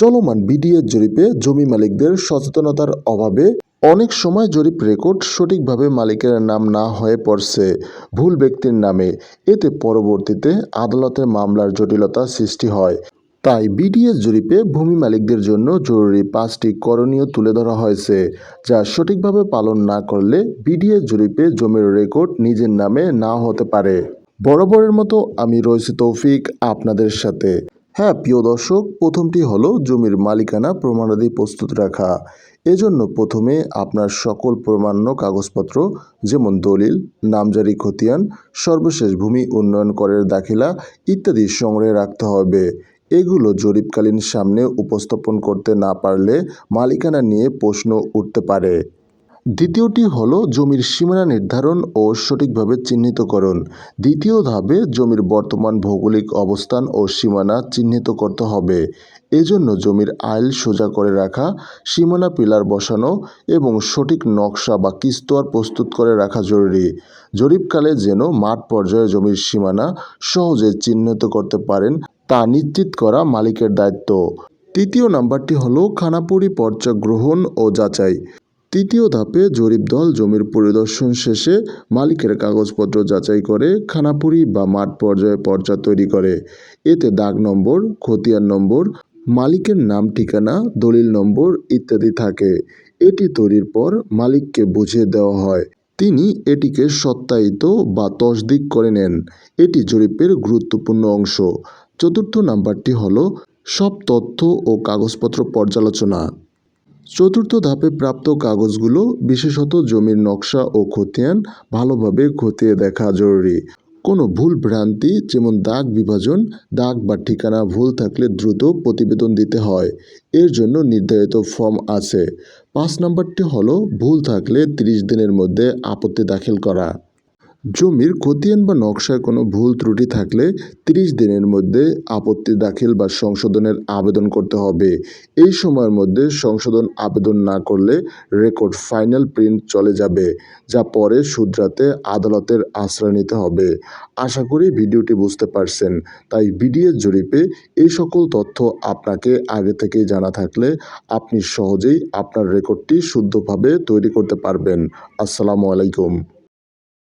চলমান বিডিএর জরিপে জমি মালিকদের সচেতনতার অভাবে অনেক সময় জরিপ রেকর্ড সঠিকভাবে মালিকের নাম না হয়ে পড়ছে ভুল ব্যক্তির নামে। এতে পরবর্তীতে আদালতে মামলার জটিলতা সৃষ্টি হয়। তাই বিডিএস জরিপে ভূমি মালিকদের জন্য জরুরি পাঁচটি করণীয় তুলে ধরা হয়েছে, যা সঠিকভাবে পালন না করলে বিডিএস জরিপে জমির রেকর্ড নিজের নামে না হতে পারে। বরাবরের মতো আমি রয়েছি তৌফিক আপনাদের সাথে। হ্যাঁ প্রিয় দর্শক, প্রথমটি হলো জমির মালিকানা প্রমাণাদি প্রস্তুত রাখা। এজন্য প্রথমে আপনার সকল প্রমাণ্য কাগজপত্র, যেমন দলিল, নামজারি খতিয়ান, সর্বশেষ ভূমি উন্নয়ন করের দাখিলা ইত্যাদি সংগ্রহে রাখতে হবে। এগুলো জরিপকালীন সামনে উপস্থাপন করতে না পারলে মালিকানা নিয়ে প্রশ্ন উঠতে পারে। দ্বিতীয়টি হলো জমির সীমানা নির্ধারণ ও সঠিকভাবে চিহ্নিতকরণ। দ্বিতীয় ধাপে জমির বর্তমান ভৌগোলিক অবস্থান ও সীমানা চিহ্নিত করতে হবে। এজন্য জমির আইল সোজা করে রাখা, সীমানা পিলার বসানো এবং সঠিক নকশা বা কিস্তোয়ার প্রস্তুত করে রাখা জরুরি। জরিপকালে যেন মাঠ পর্যায়ে জমির সীমানা সহজে চিহ্নিত করতে পারেন তা নিশ্চিত করা মালিকের দায়িত্ব। তৃতীয় নাম্বারটি হলো খানাপুরি পর্চা গ্রহণ ও যাচাই। তৃতীয় ধাপে জরিপ দল জমির পরিদর্শন শেষে মালিকের কাগজপত্র যাচাই করে খানাপুরি বা মাঠ পর্যায়ে পর্চা তৈরি করে। এতে দাগ নম্বর, খতিয়ান নম্বর, মালিকের নাম, ঠিকানা, দলিল নম্বর ইত্যাদি থাকে। এটি তৈরির পর মালিককে বুঝিয়ে দেওয়া হয়। তিনি এটিকে সত্যায়িত বা তসদিক করে নেন। এটি জরিপের গুরুত্বপূর্ণ অংশ। চতুর্থ নাম্বারটি হলো সব তথ্য ও কাগজপত্র পর্যালোচনা। চতুর্থ ধাপে প্রাপ্ত কাগজগুলো, বিশেষত জমির নকশা ও খতিয়ান, ভালোভাবে খতিয়ে দেখা জরুরি। কোনো ভুল ভ্রান্তি, যেমন দাগ বিভাজন, দাগ বা ঠিকানা ভুল থাকলে দ্রুত প্রতিবেদন দিতে হয়। এর জন্য নির্ধারিত ফর্ম আছে। পাঁচ নম্বরটি হলো, ভুল থাকলে তিরিশ দিনের মধ্যে আপত্তি দাখিল করা। জমির খতিয়ান বা নকশায় কোনো ভুল ত্রুটি থাকলে তিরিশ দিনের মধ্যে আপত্তি দাখিল বা সংশোধনের আবেদন করতে হবে। এই সময়ের মধ্যে সংশোধন আবেদন না করলে রেকর্ড ফাইনাল প্রিন্ট চলে যাবে, যা পরে শুধরাতে আদালতের আশ্রয় নিতে হবে। আশা করি ভিডিওটি বুঝতে পারছেন। তাই বিডিএস জরিপে এই সকল তথ্য আপনাকে আগে থেকেই জানা থাকলে আপনি সহজেই আপনার রেকর্ডটি শুদ্ধভাবে তৈরি করতে পারবেন। আসসালামু আলাইকুম।